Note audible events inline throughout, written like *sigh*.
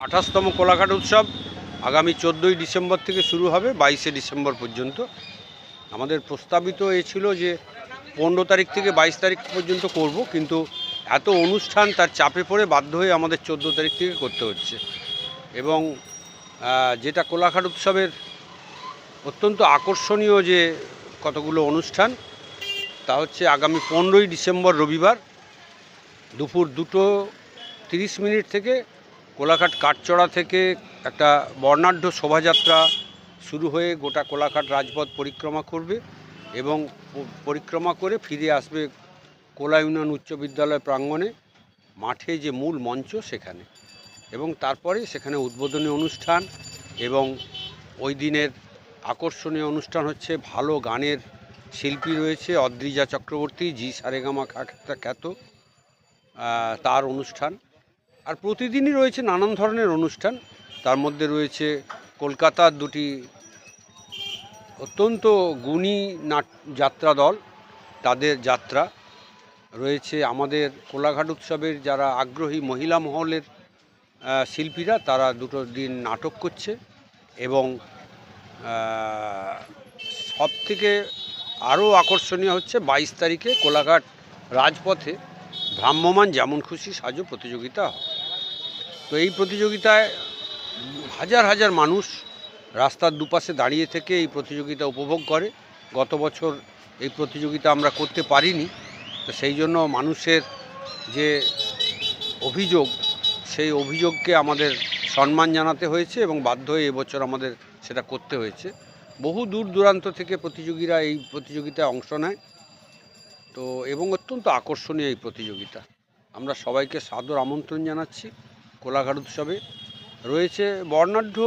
আঠাশতম কোলাঘাট উৎসব আগামী চোদ্দোই ডিসেম্বর থেকে শুরু হবে, বাইশে ডিসেম্বর পর্যন্ত। আমাদের প্রস্তাবিত এ ছিল যে পনেরো তারিখ থেকে বাইশ তারিখ পর্যন্ত করব, কিন্তু এত অনুষ্ঠান তার চাপে পড়ে বাধ্য হয়ে আমাদের চোদ্দ তারিখ থেকে করতে হচ্ছে। এবং যেটা কোলাঘাট উৎসবের অত্যন্ত আকর্ষণীয় যে কতগুলো অনুষ্ঠান, তা হচ্ছে আগামী পনেরোই ডিসেম্বর রবিবার দুপুর দুটো তিরিশ মিনিট থেকে কোলাঘাট কাঠচড়া থেকে একটা বর্ণাঢ্য শোভাযাত্রা শুরু হয়ে গোটা কোলাঘাট রাজপথ পরিক্রমা করবে এবং পরিক্রমা করে ফিরে আসবে কোলা ইউনিয়ন উচ্চ বিদ্যালয় প্রাঙ্গণে মাঠে যে মূল মঞ্চ সেখানে এবং তারপরে সেখানে উদ্বোধনী অনুষ্ঠান এবং ওই দিনের আকর্ষণীয় অনুষ্ঠান হচ্ছে ভালো গানের শিল্পী রয়েছে অদ্রিজা চক্রবর্তী, জি সারেগামা খ্যাত তার অনুষ্ঠান। আর প্রতিদিনই রয়েছে নানান ধরনের অনুষ্ঠান। তার মধ্যে রয়েছে কলকাতার দুটি অত্যন্ত গুণী নাট যাত্রা দল, তাদের যাত্রা। রয়েছে আমাদের কোলাঘাট উৎসবের যারা আগ্রহী মহিলা মহলের শিল্পীরা, তারা দুটো দিন নাটক করছে এবং সব থেকে আরও আকর্ষণীয় হচ্ছে বাইশ তারিখে কোলাঘাট রাজপথে ভ্রাম্যমান যেমন খুশি সাজো প্রতিযোগিতা হয়। তো এই প্রতিযোগিতায় হাজার হাজার মানুষ রাস্তার দুপাশে দাঁড়িয়ে থেকে এই প্রতিযোগিতা উপভোগ করে। গত বছর এই প্রতিযোগিতা আমরা করতে পারিনি। তো সেই জন্য মানুষের যে অভিযোগ, সেই অভিযোগকে আমাদের সম্মান জানাতে হয়েছে এবং বাধ্য হয়ে এবছর আমাদের সেটা করতে হয়েছে। বহু দূর দূরান্ত থেকে প্রতিযোগীরা এই প্রতিযোগিতায় অংশ নেয়। তো এবং অত্যন্ত আকর্ষণীয় এই প্রতিযোগিতা। আমরা সবাইকে সাদর আমন্ত্রণ জানাচ্ছি। কোলাঘাট উৎসবে রয়েছে বর্ণাঢ্য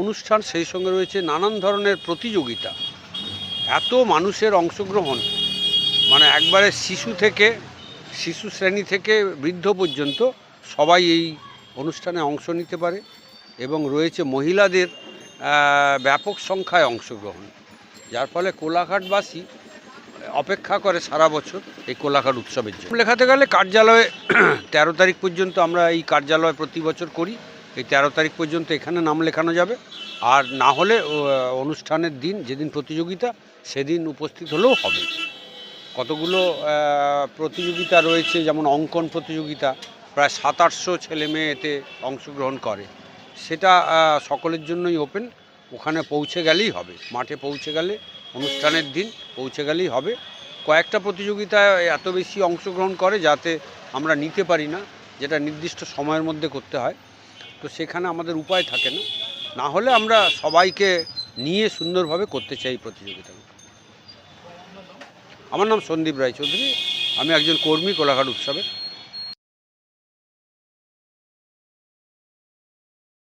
অনুষ্ঠান, সেই সঙ্গে রয়েছে নানান ধরনের প্রতিযোগিতা। এত মানুষের অংশগ্রহণ মানে একবারে শিশু থেকে, শিশু শ্রেণি থেকে বৃদ্ধ পর্যন্ত সবাই এই অনুষ্ঠানে অংশ নিতে পারে এবং রয়েছে মহিলাদের ব্যাপক সংখ্যায় অংশগ্রহণ। যার ফলে কোলাঘাটবাসী অপেক্ষা করে সারা বছর এই কোলাঘাট উৎসবের জন্য। লেখাতে গেলে কার্যালয়ে *clears throat* তেরো তারিখ পর্যন্ত আমরা এই কার্যালয় প্রতি বছর করি। এই তেরো তারিখ পর্যন্ত এখানে নাম লেখানো যাবে। আর না হলে অনুষ্ঠানের দিন, যেদিন প্রতিযোগিতা, সেদিন উপস্থিত হলেও হবে। কতগুলো প্রতিযোগিতা রয়েছে, যেমন অঙ্কন প্রতিযোগিতা, প্রায় সাত আটশো ছেলে মেয়ে এতে অংশগ্রহণ করে। সেটা সকলের জন্যই ওপেন ওখানে পৌঁছে গেলেই হবে। মাঠে পৌঁছে গেলে অনুষ্ঠানের দিন পৌঁছে গেলেই হবে। কয়েকটা প্রতিযোগিতায় এত বেশি অংশগ্রহণ করে যাতে আমরা নিতে পারি না, যেটা নির্দিষ্ট সময়ের মধ্যে করতে হয়। তো সেখানে আমাদের উপায় থাকে না। না হলে আমরা সবাইকে নিয়ে সুন্দরভাবে করতে চাই প্রতিযোগিতাগুলো। আমার নাম সন্দীপ রায়চৌধুরী। আমি একজন কর্মী কোলাঘাট উৎসবের।